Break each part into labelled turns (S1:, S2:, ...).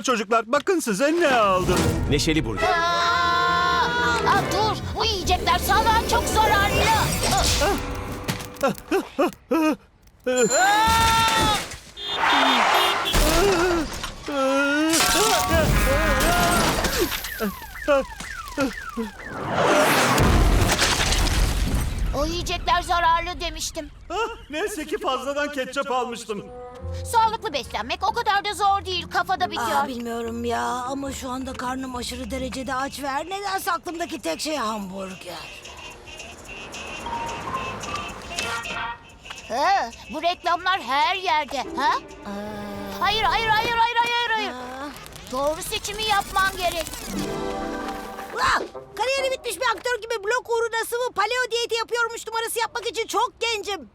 S1: Merhaba çocuklar. Bakın size ne aldım.
S2: Neşeli burger.
S3: Aa, aa, dur, bu yiyecekler sağlığa çok zararlı. O yiyecekler zararlı demiştim.
S1: Ah, Neyse ki fazladan ketçap almıştım.
S3: Sağlıklı beslenmek o kadar da zor değil. Kafada bitiyor.
S4: Aa, bilmiyorum ya ama şu anda karnım aşırı derecede aç ver. Nedense aklımdaki tek şey hamburger.
S3: Ha, bu reklamlar her yerde. Ha? Hayır, hayır, hayır, hayır, hayır, hayır.
S4: Aa,
S3: Doğru seçimi yapman gerek.
S4: Ah, kariyeri bitmiş bir aktör gibi blok uğruna sıvı paleo diyeti yapıyormuş numarası yapmak için çok gencim.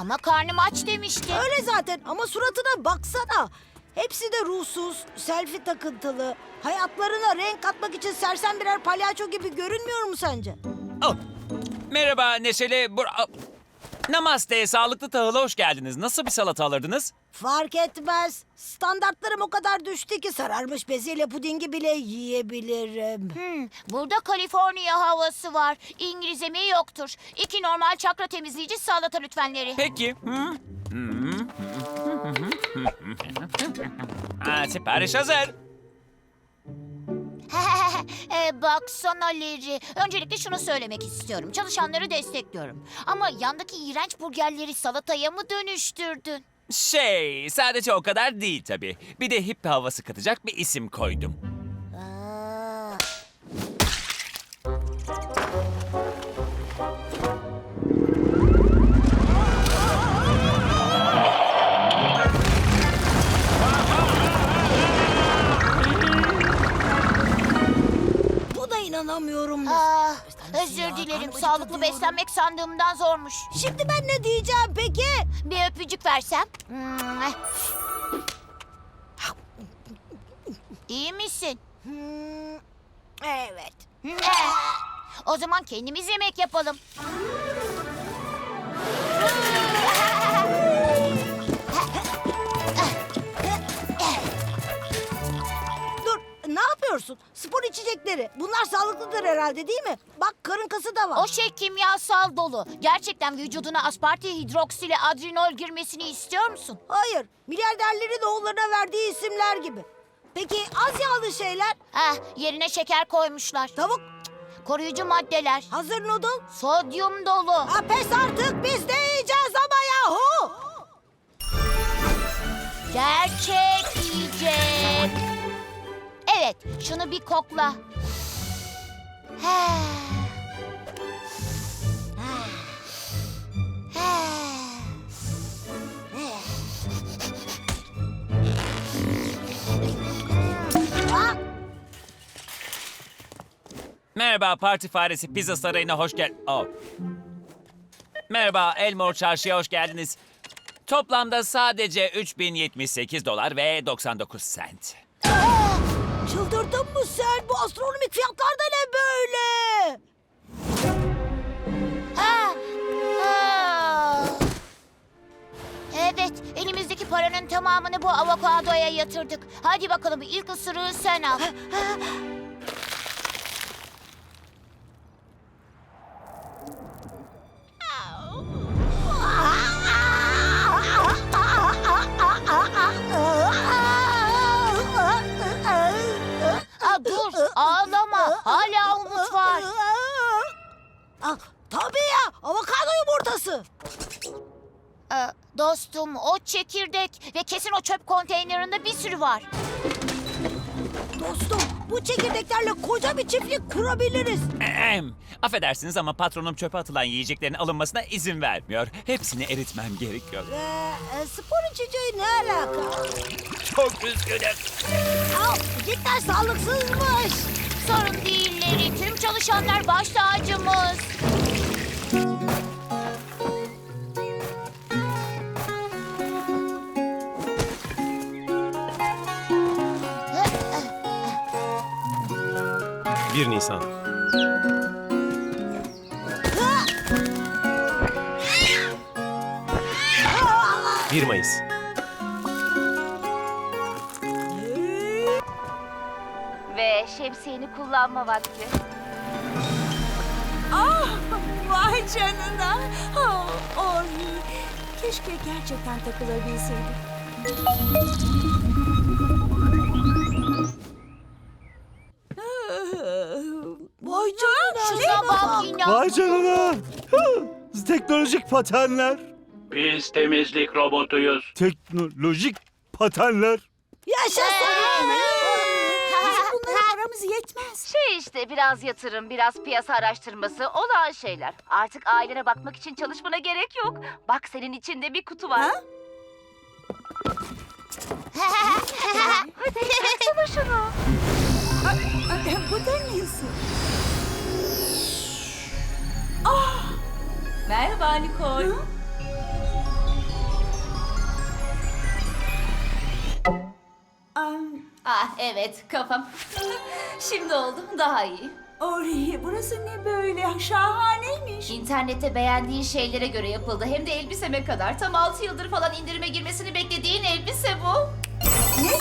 S3: Ama karnım aç demişti.
S4: Öyle zaten ama suratına baksana. Hepsi de ruhsuz, selfie takıntılı. Hayatlarına renk katmak için sersem birer palyaço gibi görünmüyor mu sence?
S5: Oh. Merhaba Neşeli. Bur Ah. Namaste, sağlıklı tahıla hoş geldiniz. Nasıl bir salata alırdınız?
S4: Fark etmez. Standartlarım o kadar düştü ki sararmış bezelye pudingi bile yiyebilirim.
S3: Hmm, burada Kaliforniya havası var. İngiliz emeği yoktur. İki normal çakra temizleyici salata lütfenleri.
S5: Peki. Hı? Hı. Ha, sipariş hazır.
S3: e, baksana Leri. Öncelikle şunu söylemek istiyorum. Çalışanları destekliyorum. Ama yandaki iğrenç burgerleri salataya mı dönüştürdün?
S5: Şey, sadece o kadar değil tabii. Bir de hip havası katacak bir isim koydum.
S4: Aa, Buna inanamıyorum.
S3: Ah,
S4: Tanesi
S3: özür dilerim. Sağlıklı beslenmek sandığımdan zormuş.
S4: Şimdi ben ne diyeceğim peki?
S3: Bir öpücük versem. Hmm. İyi misin?
S4: Hmm, evet.
S3: O zaman kendimiz yemek yapalım.
S4: Dur ne yapıyorsun? Spor içecekleri. Bunlar sağlıklıdır herhalde değil mi? Bak karın kası da var.
S3: O şey kimyasal dolu. Gerçekten vücuduna aspartil hidroksili adrenol girmesini istiyor musun?
S4: Hayır. Milyarderlerin oğullarına verdiği isimler gibi. Peki az yağlı şeyler?
S3: Ah, yerine şeker koymuşlar.
S4: Tavuk,
S3: Koruyucu maddeler.
S4: hazır noodle.
S3: Sodyum dolu.
S4: Ha pes artık biz de yiyeceğiz ama yahu.
S3: Gerçek. Evet, şunu bir kokla. Ha,
S5: Merhaba Parti Faresi Pizza Sarayı'na hoş gel... Oh. Merhaba Elmore Çarşı'ya hoş geldiniz. Toplamda sadece 3078 dolar ve 99 sent.
S4: Çıldırdın mı sen? Bu astronomik fiyatlar da ne böyle?
S3: Evet, elimizdeki paranın tamamını bu avokadoya yatırdık. Hadi bakalım ilk ısırığı sen al. Ee, dostum, o çekirdek ve kesin o çöp konteynerinde bir sürü var.
S4: Dostum bu çekirdeklerle koca bir çiftlik kurabiliriz.
S5: Ahem. Affedersiniz ama patronum çöpe atılan yiyeceklerin alınmasına izin vermiyor. Hepsini eritmem gerekiyor.
S4: Ee, e, spor içeceği ne alaka?
S5: Çok üzgünüm.
S4: Aa, cidden sağlıksızmış.
S3: Sorun değilleri, tüm çalışanlar baş tacımız.
S2: Bir Nisan. Bir Mayıs.
S4: Ee,
S3: şemsiyeni kullanma vakti.
S2: Ah, vay canına. Oh, Ori. Keşke gerçekten takılabilseydim.
S1: Teknolojik patenler.
S6: Biz temizlik robotuyuz.
S1: Teknolojik patenler.
S4: Yaşasın.
S2: Bunlara paramız yetmez.
S3: Şey işte biraz yatırım, biraz piyasa araştırması olağan şeyler. Artık ailene bakmak için çalışmana gerek yok. Bak senin içinde bir kutu var.
S2: Ha?
S3: Hadi açsana şunu.
S2: Bu da neyse?
S7: Merhaba Nicole.
S2: Am,
S7: Ah evet kafam. Şimdi oldu daha iyi.
S2: Ori, burası ne böyle? Şahaneymiş.
S7: İnternette beğendiğin şeylere göre yapıldı. Hem de elbiseme kadar. Tam 6 yıldır falan indirime girmesini beklediğin elbise bu.
S2: Ne?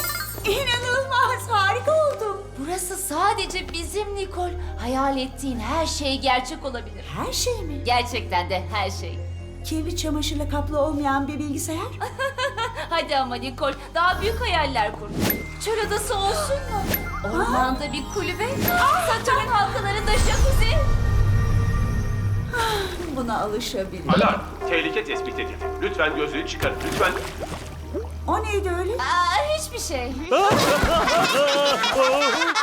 S2: İnanılmaz, harika oldum.
S7: Burası sadece bizim Nicole. Hayal ettiğin her şey gerçek olabilir.
S2: Her şey mi?
S7: Gerçekten de her şey.
S2: Kirli çamaşırla kaplı olmayan bir bilgisayar?
S7: Hadi ama Nicole daha büyük hayaller kur. Çöl adası olsun mu? Ormanda bir kulübe. Satürn halkalarında jacuzzi.
S2: Buna alışabilirim.
S8: Alarm! Tehlike tespit edildi. Lütfen gözlüğü çıkarın. Lütfen.
S2: O neydi öyle?
S7: Aa, hiçbir şey.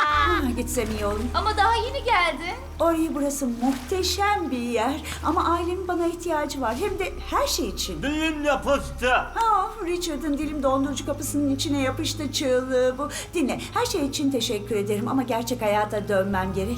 S2: Ah, gitsem iyi olur.
S7: Ama daha yeni geldi.
S2: Ori burası muhteşem bir yer. Ama ailemin bana ihtiyacı var. Hem de her şey için.
S1: Düğün yapıştı.
S2: Ha, Richard'ın dilim dondurucu kapısının içine yapıştı çığlığı bu. Dinle, her şey için teşekkür ederim ama gerçek hayata dönmem gerek.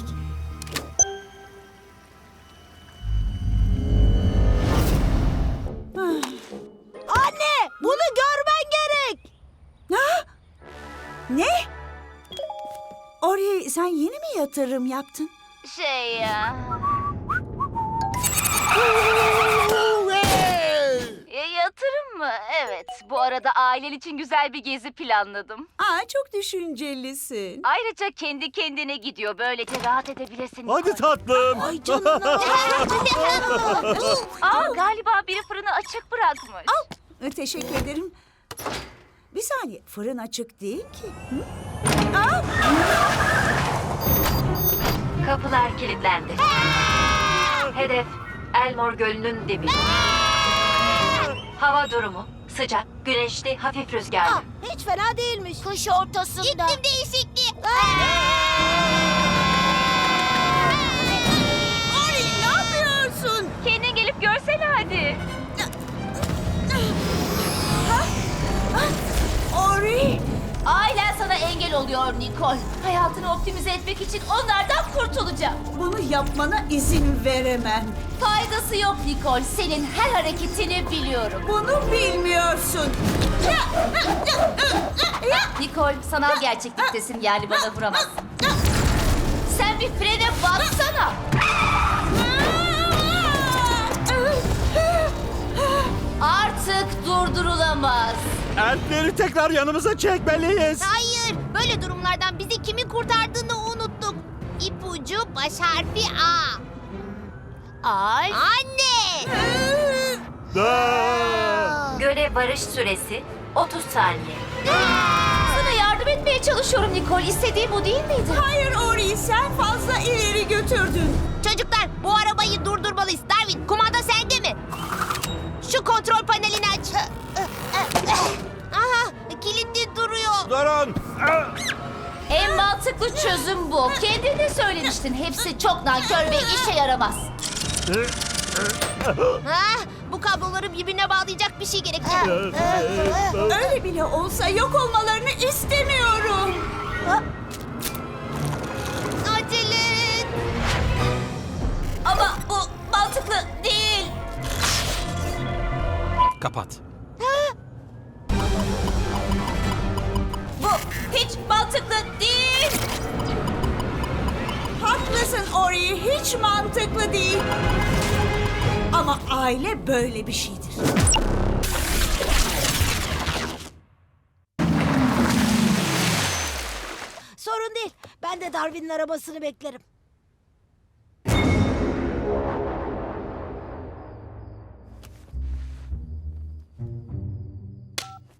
S2: Ori sen yeni mi yatırım yaptın?
S3: Şey ya. E, yatırım mı? Evet. Bu arada ailen için güzel bir gezi planladım.
S2: Aa çok düşüncelisin.
S3: Ayrıca kendi kendine gidiyor. Böylece rahat edebilirsin.
S1: Hadi tatlım.
S4: Ay canına.
S3: Aa, galiba biri fırını açık bırakmış.
S2: Ee, Teşekkür ederim. Bir saniye, fırın açık değil ki. Hı?
S9: Kapılar kilitlendi. Hedef Elmor Gölü'nün dibi. Hava durumu sıcak, güneşli, hafif rüzgarlı.
S4: Hiç fena değilmiş.
S3: Kış ortasında. İklim değişikliği.
S2: Ori ne yapıyorsun?
S3: Kendin gelip görsene hadi.
S2: Ori!
S7: Sana engel oluyor Nicole. Hayatını optimize etmek için onlardan kurtulacağım.
S2: Bunu yapmana izin veremem.
S7: Faydası yok Nicole. Senin her hareketini biliyorum.
S2: Bunu bilmiyorsun.
S7: Nicole sanal gerçekliktesin yani bana vuramazsın. Sen bir frene bassana. Artık durdurulamaz.
S1: Elfleri tekrar yanımıza çekmeliyiz.
S3: Hayır. Böyle durumlardan bizi kimin kurtardığını unuttuk. İpucu baş harfi A. Ay. Anne.
S1: Da.
S9: Göle varış süresi 30 saniye.
S7: Sana yardım etmeye çalışıyorum Nicole. İstediğin bu değil miydi?
S2: Hayır Ori sen fazla ileri götürdün.
S3: Çocuklar bu arabayı durdurmalıyız. Darwin kumanda sende mi? Şu kontrol panelini aç. Aha kilitli duruyor.
S1: Durun.
S7: En mantıklı çözüm bu. Kendin de söylemiştin. Hepsi çok nankör ve işe yaramaz.
S3: Ah, bu kabloları birbirine bağlayacak bir şey gerek.
S2: Öyle bile olsa yok olmalarını istemiyorum.
S3: Acele et.
S7: Ama bu mantıklı değil.
S1: Kapat.
S7: Hiç mantıklı değil.
S2: Ama aile böyle bir şeydir.
S4: Sorun değil. Ben de Darwin'in arabasını beklerim.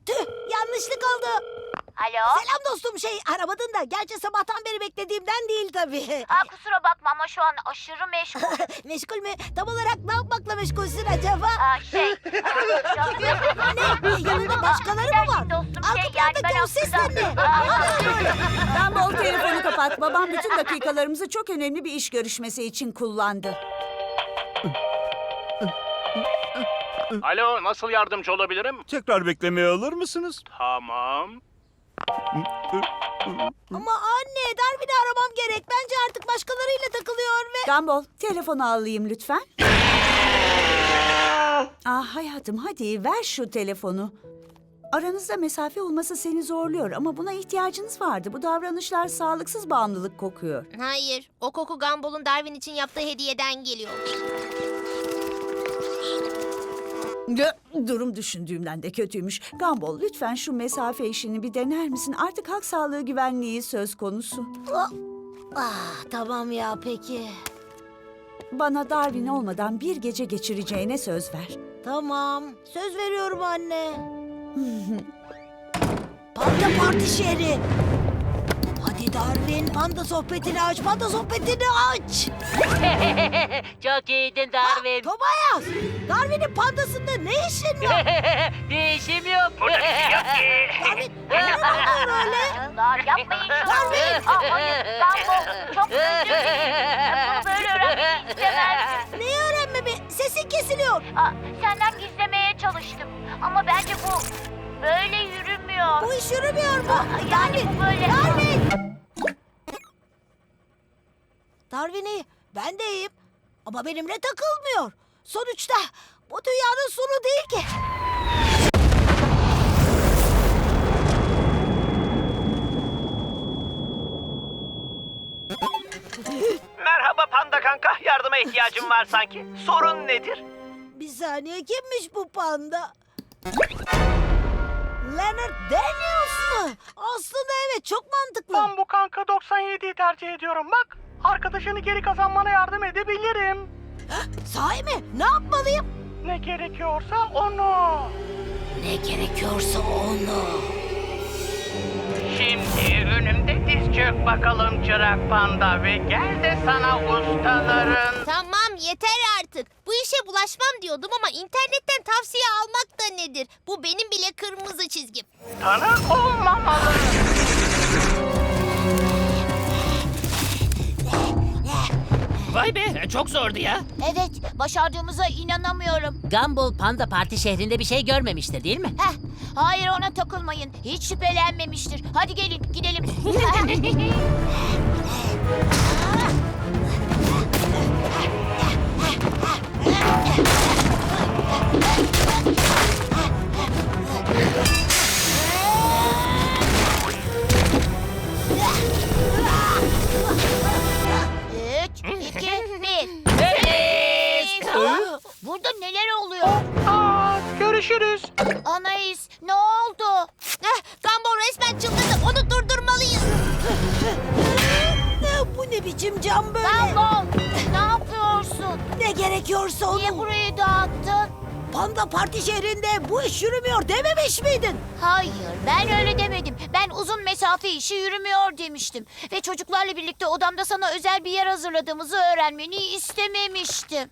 S4: Tüh yanlışlık oldu.
S3: Alo?
S4: Selam dostum şey aramadın da gerçi sabahtan beri beklediğimden değil tabii.
S3: Aa, kusura bakma ama şu an aşırı meşgul.
S4: Meşgul mü? Tam olarak ne yapmakla meşgulsün acaba?
S3: Aa, şey...
S4: Ne? Yanında başkaları mı var?
S3: Dostum,
S4: Arka
S3: şey, yani ben
S4: plandaki o ses de?
S2: Ben bol telefonu kapat. Babam bütün dakikalarımızı çok önemli bir iş görüşmesi için kullandı.
S6: Alo, nasıl yardımcı olabilirim?
S1: Tekrar beklemeye alır mısınız?
S6: Tamam.
S4: Ama anne Darwin'i aramam gerek. Bence artık başkalarıyla takılıyor ve...
S2: Gumball, telefonu alayım lütfen. Ah hayatım hadi ver şu telefonu. Aranızda mesafe olması seni zorluyor ama buna ihtiyacınız vardı. Bu davranışlar sağlıksız bağımlılık kokuyor.
S10: Hayır, o koku Gumball'un Darwin için yaptığı hediyeden geliyor.
S2: Durum düşündüğümden de kötüymüş. Gumball lütfen şu mesafe işini bir dener misin? Artık halk sağlığı güvenliği söz konusu.
S4: Ah tamam ya peki.
S2: Bana Darwin olmadan bir gece geçireceğine söz ver.
S4: Tamam. Söz veriyorum anne. Panda parti şehri. Hadi Darwin panda sohbetini aç. Panda sohbetini aç.
S11: Çok iyiydin
S4: Ha,
S11: Darwin.
S4: Tobias. Darwin'in pandasında ne işin var?
S11: bir işim yok.
S4: Darwin ne oluyor öyle?
S3: Aa, yapmayın.
S4: Darwin.
S3: Aa, hayır, Gumball. Çok özür dilerim. Bunu böyle öğrenmeyi istemezdim.
S4: Neyi öğrenmemi? Sesin kesiliyor.
S3: Aa, senden gizlemeye çalıştım. Ama bence bu böyle yürümüyor.
S4: Bu iş yürümüyor mu?
S3: Yani
S4: Darwin.
S3: bu böyle.
S4: Darwin. Darwin'i ben de iyiyim. Ama benimle takılmıyor. Sonuçta bu dünyanın sonu değil ki.
S11: Merhaba panda kanka. Yardıma ihtiyacım var sanki. Sorun nedir?
S4: Bir saniye kimmiş bu panda? Leonard Daniels mı? Aslında evet çok mantıklı.
S11: Ben bu kanka 97'yi tercih ediyorum. Bak arkadaşını geri kazanmana yardım edebilirim.
S4: Sahi mi? Ne yapmalıyım?
S11: Ne gerekiyorsa onu.
S4: Ne gerekiyorsa onu.
S11: Şimdi önümde diz çök bakalım çırak panda ve gel de sana ustaların.
S10: Tamam yeter artık. Bu işe bulaşmam diyordum ama internetten tavsiye almak da nedir? Bu benim bile kırmızı çizgim.
S11: Tanık olmamalı.
S5: Vay be çok zordu ya.
S3: Evet, başardığımıza inanamıyorum.
S11: Gumball Panda Parti şehrinde bir şey görmemiştir değil mi?
S3: Heh, hayır ona takılmayın. Hiç şüphelenmemiştir. Hadi gelin, gidelim. neler oluyor?
S11: Aa, görüşürüz.
S3: Anais, ne oldu?
S10: Eh, Gumball resmen çıldırdı. Onu durdurmalıyız.
S4: Ne, bu ne biçim cam böyle?
S3: Gumball, ne yapıyorsun?
S4: Ne gerekiyorsa onu.
S3: Niye burayı dağıttın?
S4: Panda Parti şehrinde bu iş yürümüyor dememiş miydin?
S3: Hayır, ben öyle demedim. Ben uzun mesafe işi yürümüyor demiştim. Ve çocuklarla birlikte odamda sana özel bir yer hazırladığımızı öğrenmeni istememiştim.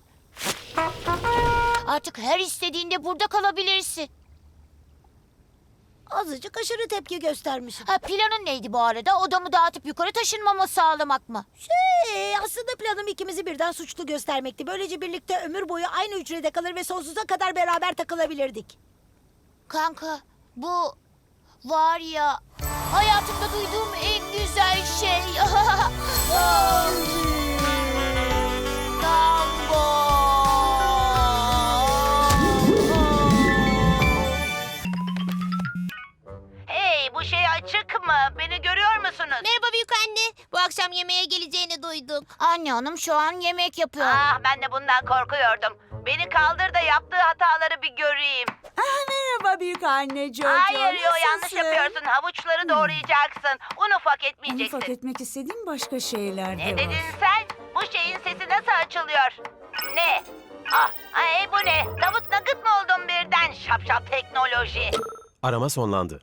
S3: Artık her istediğinde burada kalabilirsin.
S4: Azıcık aşırı tepki göstermişim.
S3: Ha, planın neydi bu arada? Odamı dağıtıp yukarı taşınmamı sağlamak mı?
S4: Şey, aslında planım ikimizi birden suçlu göstermekti. Böylece birlikte ömür boyu aynı hücrede kalır ve sonsuza kadar beraber takılabilirdik.
S3: Kanka, bu var ya hayatımda duyduğum en güzel şey.
S11: bu şey açık mı? Beni görüyor musunuz?
S10: Merhaba büyük anne. Bu akşam yemeğe geleceğini duyduk.
S3: Anne hanım şu an yemek yapıyor.
S11: Ah ben de bundan korkuyordum. Beni kaldır da yaptığı hataları bir göreyim.
S2: Ah, merhaba büyük anne Jojo.
S12: Hayır yo yanlış
S2: nasılsın?
S12: yapıyorsun. Havuçları doğrayacaksın. Un ufak etmeyeceksin.
S2: fark etmek istediğim başka şeyler de
S12: Ne
S2: var.
S12: dedin sen? Bu şeyin sesi nasıl açılıyor? Ne? Ah, ay bu ne? Davut Nugget mı oldun birden? Şapşal teknoloji.
S8: Arama sonlandı.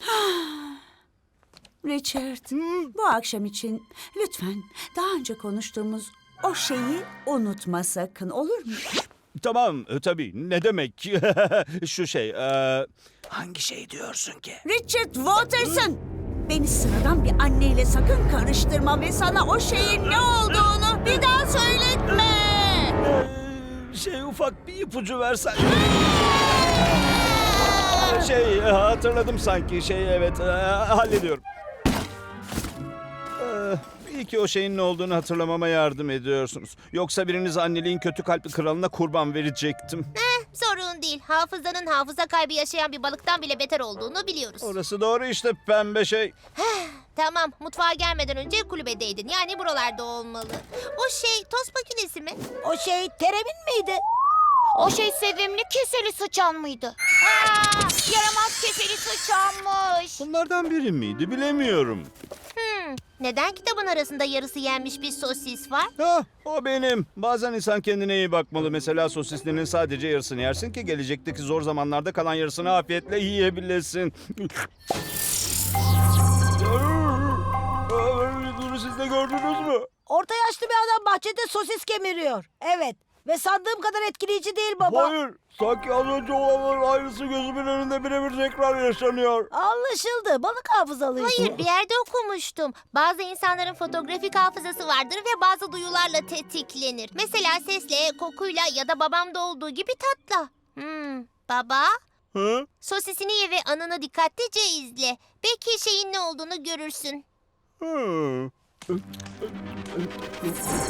S2: Richard, bu akşam için lütfen daha önce konuştuğumuz o şeyi unutma sakın olur mu?
S1: Tamam e, tabii ne demek şu şey e, hangi şey diyorsun ki?
S2: Richard Waterson! Beni sıradan bir anneyle sakın karıştırma ve sana o şeyin ne olduğunu bir daha söyletme!
S1: Ee, şey ufak bir ipucu versen. şey e, hatırladım sanki şey evet e, hallediyorum. Ee, iyi ki o şeyin ne olduğunu hatırlamama yardım ediyorsunuz. Yoksa biriniz anneliğin kötü kalpli kralına kurban verecektim.
S10: Sorun değil. Hafızanın hafıza kaybı yaşayan bir balıktan bile beter olduğunu biliyoruz.
S1: Orası doğru işte pembe şey.
S10: Tamam, mutfağa gelmeden önce kulübedeydin. Yani buralarda olmalı. O şey tost makinesi mi?
S4: O şey teremin miydi?
S3: O şey sevimli keseli sıçan mıydı? Aa, yaramaz keseli sıçanmış.
S1: Bunlardan biri miydi bilemiyorum.
S10: Hmm, neden kitabın arasında yarısı yenmiş bir sosis var?
S1: Ha, o benim. Bazen insan kendine iyi bakmalı. Mesela sosislinin sadece yarısını yersin ki gelecekteki zor zamanlarda kalan yarısını afiyetle yiyebilesin. Bunu siz de gördünüz mü?
S4: Orta yaşlı bir adam bahçede sosis kemiriyor. Evet. Ve sandığım kadar etkileyici değil baba.
S1: Hayır. Sanki az önce olanların aynısı gözümün önünde birebir tekrar yaşanıyor.
S4: Anlaşıldı. Balık hafızalı işte.
S10: Hayır, bir yerde okumuştum. Bazı insanların fotoğrafik hafızası vardır ve bazı duyularla tetiklenir. Mesela sesle, kokuyla ya da babamda olduğu gibi tatla. Hmm, baba,
S1: Ha?
S10: sosisini ye ve anını dikkatlice izle. Belki şeyin ne olduğunu görürsün.
S1: Hı.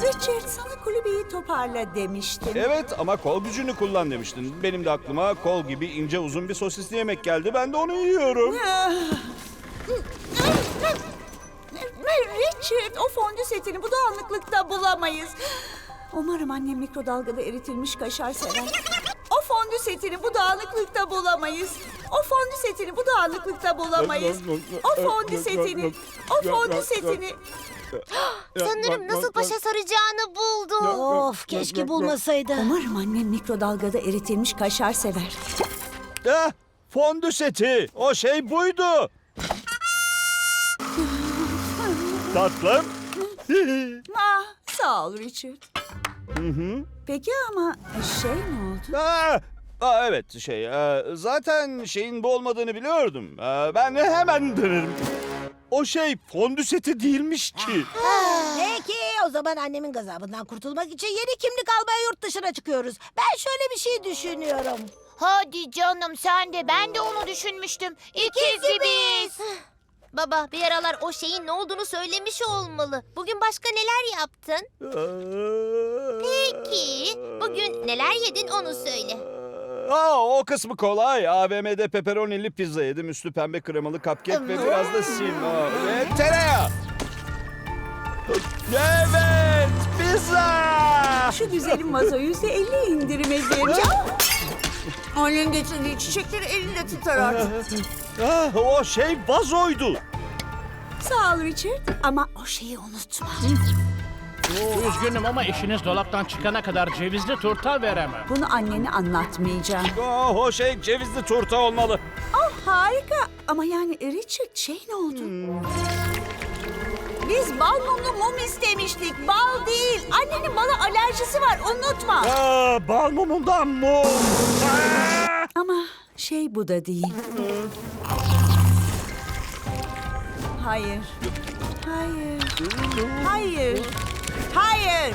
S2: Richard sana kulübeyi toparla demiştim.
S1: Evet ama kol gücünü kullan demiştin. Benim de aklıma kol gibi ince uzun bir sosisli yemek geldi. Ben de onu yiyorum.
S2: Richard o fondü setini bu dağınıklıkta bulamayız. Umarım annem mikrodalgada eritilmiş kaşar sever. O fondü setini bu dağınıklıkta bulamayız. O fondü setini bu dağınıklıkta bulamayız. O fondü setini, o fondü setini.
S10: Sanırım nasıl başa saracağını buldum.
S4: Of keşke bulmasaydı.
S2: Umarım annem mikrodalgada eritilmiş kaşar sever.
S1: Ah, fondü seti. O şey buydu. Tatlım.
S2: Ah, sağ ol Richard.
S1: Hı hı.
S2: Peki ama şey ne oldu?
S1: Aa, aa, evet şey e, zaten şeyin bu olmadığını biliyordum. E, ben de hemen denerim. O şey fondü seti değilmiş ki.
S4: Peki o zaman annemin gazabından kurtulmak için yeni kimlik almaya yurt dışına çıkıyoruz. Ben şöyle bir şey düşünüyorum.
S3: Hadi canım sen de ben de onu düşünmüştüm. İkiz gibiyiz.
S10: Baba bir aralar o şeyin ne olduğunu söylemiş olmalı. Bugün başka neler yaptın? Peki bugün neler yedin onu söyle.
S1: Aa, o kısmı kolay. AVM'de pepperonili pizza yedim. Üstü pembe kremalı cupcake ve biraz da sima. Ve tereyağı. Evet, pizza.
S2: Şu güzelim vazo yüzde elli indirime gireceğim. Annen getirdiği çiçekleri elinde tutar artık.
S1: Ah, o şey vazoydu.
S2: Sağ ol Richard ama o şeyi unutma.
S11: Üzgünüm ama eşiniz dolaptan çıkana kadar cevizli turta veremem.
S2: Bunu annene anlatmayacağım.
S1: Oh, o şey cevizli turta olmalı.
S2: Oh harika ama yani Richard şey ne oldu? Biz bal mumlu mum istemiştik. Bal değil. Annenin bala alerjisi var unutma.
S1: Aa, bal mumundan mum.
S2: Ama şey bu da değil. Hayır. Hayır. Hayır. Hayır.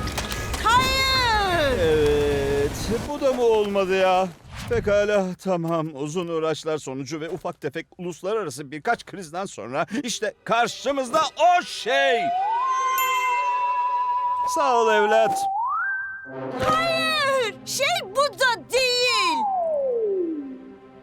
S2: Hayır.
S1: Evet, bu da mı olmadı ya? Pekala, tamam. Uzun uğraşlar sonucu ve ufak tefek uluslararası birkaç krizden sonra işte karşımızda o şey. Sağ ol evlat.
S2: Hayır. Şey